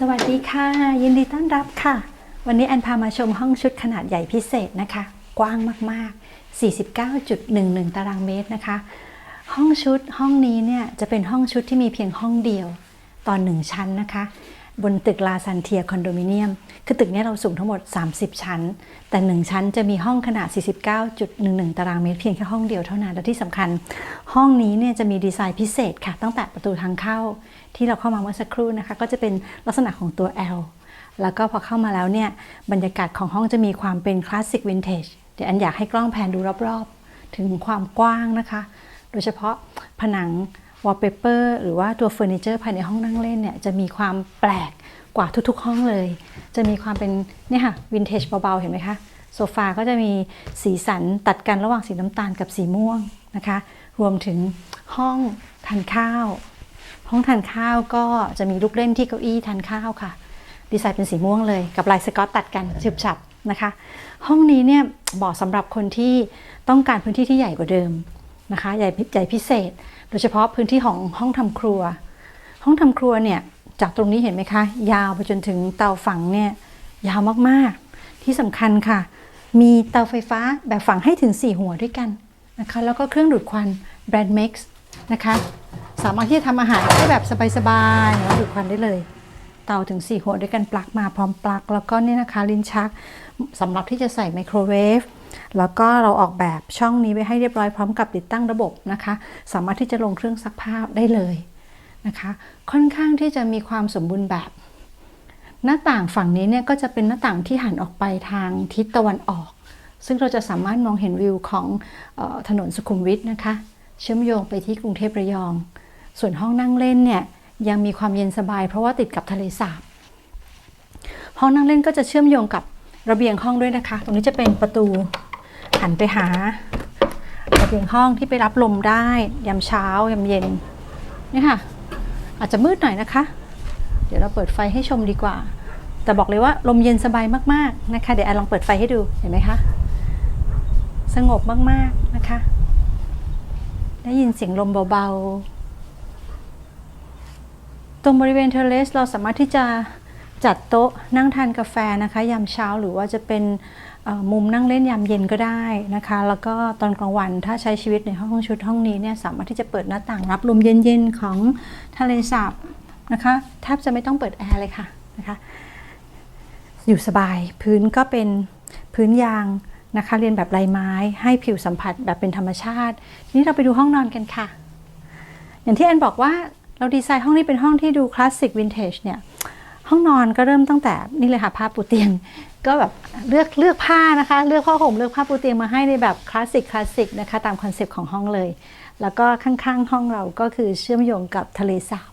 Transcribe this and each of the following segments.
สวัสดีค่ะ ยินดีต้อนรับค่ะ วันนี้แอนพามาชมห้องชุดขนาดใหญ่พิเศษนะคะ กว้างมากๆ 49.11 ตารางเมตรนะคะ ห้องชุดห้องนี้เนี่ยจะเป็นห้องชุดที่มีเพียงห้องเดียวตอนหนึ่งชั้นนะคะ บนตึกลาซันเทียคอนโดมิเนียม คือตึกนี้เราสูงทั้งหมด 30 ชั้น แต่ 1 ชั้นจะมีห้องขนาด 49.11 ตารางเมตรเพียงแค่ห้องเดียวเท่านั้น และที่สำคัญ ห้องนี้เนี่ยจะมีดีไซน์พิเศษค่ะ ตั้งแต่ประตูทางเข้าที่เราเข้ามาเมื่อสักครู่นะคะ ก็จะเป็นลักษณะของตัว L แล้วก็พอเข้ามาแล้วเนี่ย บรรยากาศของห้องจะมีความเป็นคลาสสิกวินเทจ เดี๋ยวอันอยากให้กล้องแพนดูรอบๆ ถึงความกว้างนะคะ โดยเฉพาะผนัง วอลเปเปอร์หรือว่าตัวเฟอร์นิเจอร์ภายในห้องนั่งเล่นเนี่ยจะมีความแปลกกว่าทุกๆห้องเลย จะมีความเป็นเนี่ยค่ะวินเทจเบาๆ เห็นไหมคะโซฟาก็จะมีสีสันตัดกันระหว่างสีน้ำตาลกับสีม่วงนะคะ รวมถึงห้องทานข้าว ห้องทานข้าวก็จะมีลูกเล่นที่เก้าอี้ทานข้าวค่ะ ดีไซน์เป็นสีม่วงเลย กับลายสกอตตัดกันฉึบฉับนะคะ ห้องนี้เนี่ยเหมาะสำหรับคนที่ต้องการพื้นที่ที่ใหญ่กว่าเดิม นะคะใหญ่ใหญ่พิเศษ โดยเฉพาะพื้นที่ของห้องทำครัว ห้องทำครัวเนี่ยจากตรงนี้เห็นไหมคะ ยาวไปจนถึงเตาฝังเนี่ยยาวมากๆ ที่สำคัญค่ะ มีเตาไฟฟ้าแบบฝังให้ถึง 4 หัวด้วยกันนะคะแล้วก็เครื่องดูดควันแบรนด์ Max นะคะสามารถที่จะทำอาหารได้แบบสบายๆแล้วดูดควันได้เลย เตาถึง 4 หัวด้วยกันปลั๊กมาพร้อมปลั๊กแล้วก็นี่นะคะลิ้นชักสำหรับที่จะใส่ไมโครเวฟ แล้วก็เราออกแบบช่องนี้ไว้ให้เรียบร้อยพร้อมกับติดตั้งระบบนะคะ สามารถที่จะลงเครื่องซักผ้าได้เลยนะคะ ค่อนข้างที่จะมีความสมบูรณ์แบบ หน้าต่างฝั่งนี้เนี่ยก็จะเป็นหน้าต่างที่หันออกไปทางทิศตะวันออก ซึ่งเราจะสามารถมองเห็นวิวของออถนนสุขุมวิทนะคะ เชื่อมโยงไปที่กรุงเทพระยอง ส่วนห้องนั่งเล่นเนี่ยยังมีความเย็นสบายเพราะว่าติดกับทะเลสาบห้องนั่งเล่นก็จะเชื่อมโยงกับ ระเบียงห้องด้วยนะคะ ตรงนี้จะเป็นประตูหันไปหา ระเบียงห้องที่ไปรับลมได้ยามเช้ายามเย็นนี่ค่ะ อาจจะมืดหน่อยนะคะ เดี๋ยวเราเปิดไฟให้ชมดีกว่า แต่บอกเลยว่าลมเย็นสบายมากๆนะคะ เดี๋ยวแอนลองเปิดไฟให้ดูเห็นไหมคะสงบมากๆนะคะ ได้ยินเสียงลมเบาๆ ตรงบริเวณเทเลสเราสามารถที่จะ จัดโต๊ะนั่งทานกาแฟนะคะยามเช้าหรือว่าจะเป็นมุมนั่งเล่นยามเย็นก็ได้นะคะ แล้วก็ตอนกลางวันถ้าใช้ชีวิตในห้องชุดห้องนี้เนี่ยสามารถที่จะเปิดหน้าต่างรับลมเย็นๆของทะเลสาบนะคะแทบจะไม่ต้องเปิดแอร์เลยค่ะนะคะอยู่สบายพื้นก็เป็นพื้นยางนะคะ เรียนแบบลายไม้ให้ผิวสัมผัสแบบเป็นธรรมชาติ ทีนี้เราไปดูห้องนอนกันค่ะ อย่างที่แอนบอกว่าเราดีไซน์ห้องนี้เป็นห้องที่ดูคลาสสิกวินเทจเนี่ย ห้องนอนก็เริ่มตั้งแต่นี่เลยค่ะผ้าปูเตียง ก็แบบเลือกเลือกผ้านะคะ เลือกผ้าห่มเลือกผ้าปูเตียงมาให้ในแบบคลาสสิกคลาสสิกนะคะตามคอนเซปต์ของห้องเลย แล้วก็ข้างๆ ห้องเราก็คือเชื่อมโยงกับทะเลสาบ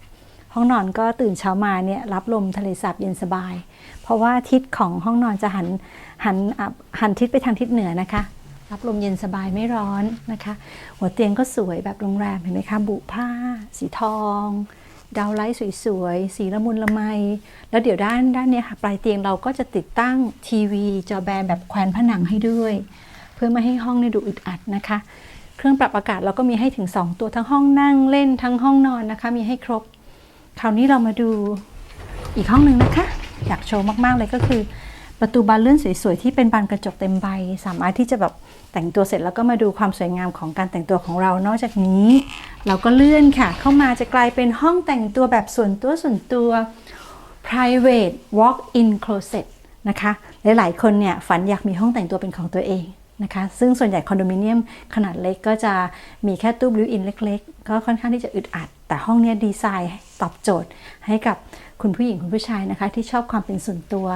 ห้องนอนก็ตื่นเช้ามาเนี่ยรับลมทะเลสาบเย็นสบาย เพราะว่าทิศของห้องนอนจะหันหันหันทิศไปทางทิศเหนือนะคะ รับลมเย็นสบายไม่ร้อนนะคะ หัวเตียงก็สวยแบบโรงแรมเห็นไหมคะบุผ้า สีทอง ดาวไลท์สวยๆ สีละมุนละไม แล้วเดี๋ยวด้านด้านเนี้ยค่ะ ปลายเตียงเราก็จะติดตั้งทีวีจอแบนแบบแขวนผนังให้ด้วย เพื่อไม่ให้ห้องเนี่ยดูอึดอัดนะคะ เครื่องปรับอากาศเราก็มีให้ถึง 2 ตัวทั้งห้องนั่งเล่นทั้งห้องนอนนะคะ มีให้ครบ คราวนี้เรามาดูอีกห้องหนึ่งนะคะ อยากโชว์มากๆเลยก็คือ ประตูบานเลื่อนสวยๆที่เป็นบานกระจกเต็มใบ สามารถที่จะแบบแต่งตัวเสร็จแล้วก็มาดูความสวยงามของการแต่งตัวของเรา นอกจากนี้ เราก็เลื่อนค่ะ เข้ามาจะกลายเป็นห้องแต่งตัวแบบส่วนตัวส่วนตัว private walk-in closet นะคะ หลายๆ คนเนี่ยฝันอยากมีห้องแต่งตัวเป็นของตัวเองนะคะ ซึ่งส่วนใหญ่คอนโดมิเนียมขนาดเล็กก็จะมีแค่ตู้ built-in เล็ก ๆ ก็ค่อนข้างที่จะอึดอัด แต่ห้องเนี้ยดีไซน์ตอบโจทย์ให้กับ คุณผู้หญิงคุณผู้ชายนะคะ ที่ชอบความเป็นส่วนตัว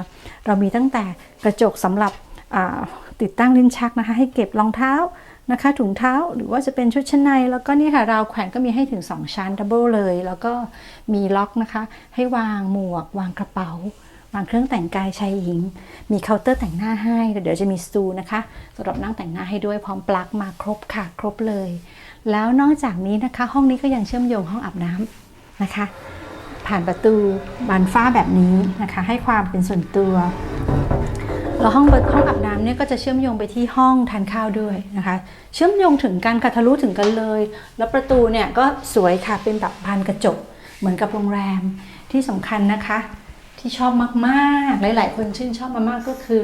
เรามีตั้งแต่กระจกสำหรับติดตั้งลิ้นชักนะคะ ให้เก็บรองเท้านะคะ ถุงเท้าหรือว่าจะเป็นชุดชั้นใน แล้วก็นี่ค่ะราวแขวนก็มีให้ถึง 2 ชั้นดับเบิลเลย แล้วก็มีล็อกนะคะ ให้วางหมวก วางกระเป๋าวางเครื่องแต่งกายชายหญิง มีเคาน์เตอร์แต่งหน้าให้เดี๋ยวจะมีสตูนะคะสำหรับนั่งแต่งหน้าให้ด้วยพร้อมปลั๊กมาครบค่ะ ครบเลย แล้วนอกจากนี้นะคะ ห้องนี้ก็ยังเชื่อมโยงห้องอาบน้ำนะคะ ผ่านประตูบานฝ้าแบบนี้นะคะให้ความเป็นส่วนตัวแล้วห้องห้องอาบน้ำเนี่ยก็จะเชื่อมโยงไปที่ห้องทานข้าวด้วยนะคะ เชื่อมโยงถึงกันค่ะทะลุถึงกันเลย แล้วประตูเนี่ยก็สวยค่ะเป็นแบบบานกระจกเหมือนกับโรงแรมที่สำคัญนะคะ ที่ชอบมากๆ หลาย ๆ คนชื่นชอบมามากก็คือ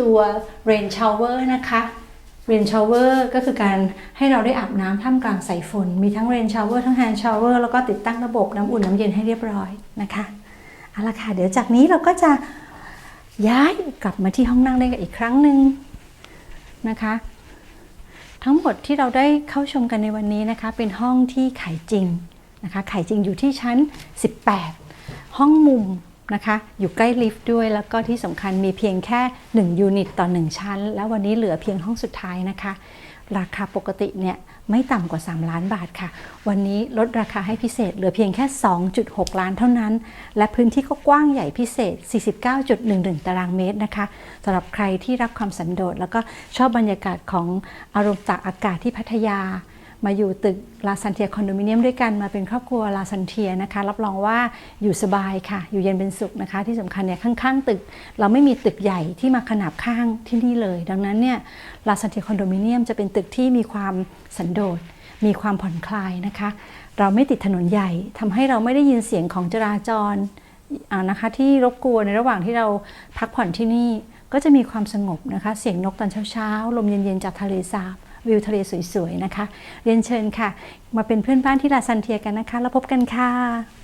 ตัว rain shower นะคะ rain shower ก็คือการให้เราได้อาบน้ำท่ามกลางสายฝน มีทั้ง rain shower ทั้ง hand shower แล้วก็ติดตั้งระบบน้ำอุ่นน้ำเย็นให้เรียบร้อยนะคะเอาละค่ะเดี๋ยวจากนี้เราก็จะย้ายกลับมาที่ห้องนั่งเล่นกันอีกครั้งหนึ่งนะคะ ทั้งหมดที่เราได้เข้าชมกันในวันนี้นะคะ เป็นห้องที่ขายจริงนะคะขายจริงอยู่ที่ชั้น 18 ห้องมุม นะคะ อยู่ใกล้ลิฟต์ด้วย แล้วก็ที่สำคัญมีเพียงแค่ 1 ยูนิตต่อ 1 ชั้น แล้ววันนี้เหลือเพียงห้องสุดท้ายนะคะ ราคาปกติเนี่ยไม่ต่ำกว่า 3 ล้านบาทค่ะ วันนี้ลดราคาให้พิเศษเหลือเพียงแค่ 2.6 ล้านเท่านั้น และพื้นที่ก็กว้างใหญ่พิเศษ 49.11 ตารางเมตรนะคะสำหรับใครที่รักความสันโดษแล้วก็ชอบบรรยากาศของอารมณ์จากอากาศที่พัทยา มาอยู่ตึกลาซันเทียคอนโดมิเนียมด้วยกันมาเป็นครอบครัวลาซันเทียนะคะ รับรองว่าอยู่สบายค่ะ อยู่เย็นเป็นสุขนะคะ ที่สำคัญเนี่ยข้างๆตึก เราไม่มีตึกใหญ่ที่มาขนาบข้างที่นี่เลย ดังนั้นเนี่ยลาซันเทียคอนโดมิเนียมจะเป็นตึกที่มีความสันโดษมีความผ่อนคลายนะคะ เราไม่ติดถนนใหญ่ทำให้เราไม่ได้ยินเสียงของจราจรนะคะที่รบกวนในระหว่างที่เราพักผ่อนที่นี่ก็จะมีความสงบนะคะ เสียงนกตอนเช้าๆลมเย็นๆจากทะเลสาบ วิวทะเลสวยๆนะคะ เรียนเชิญค่ะ มาเป็นเพื่อนบ้านที่ลาซันเทียกันนะคะ แล้วพบกันค่ะ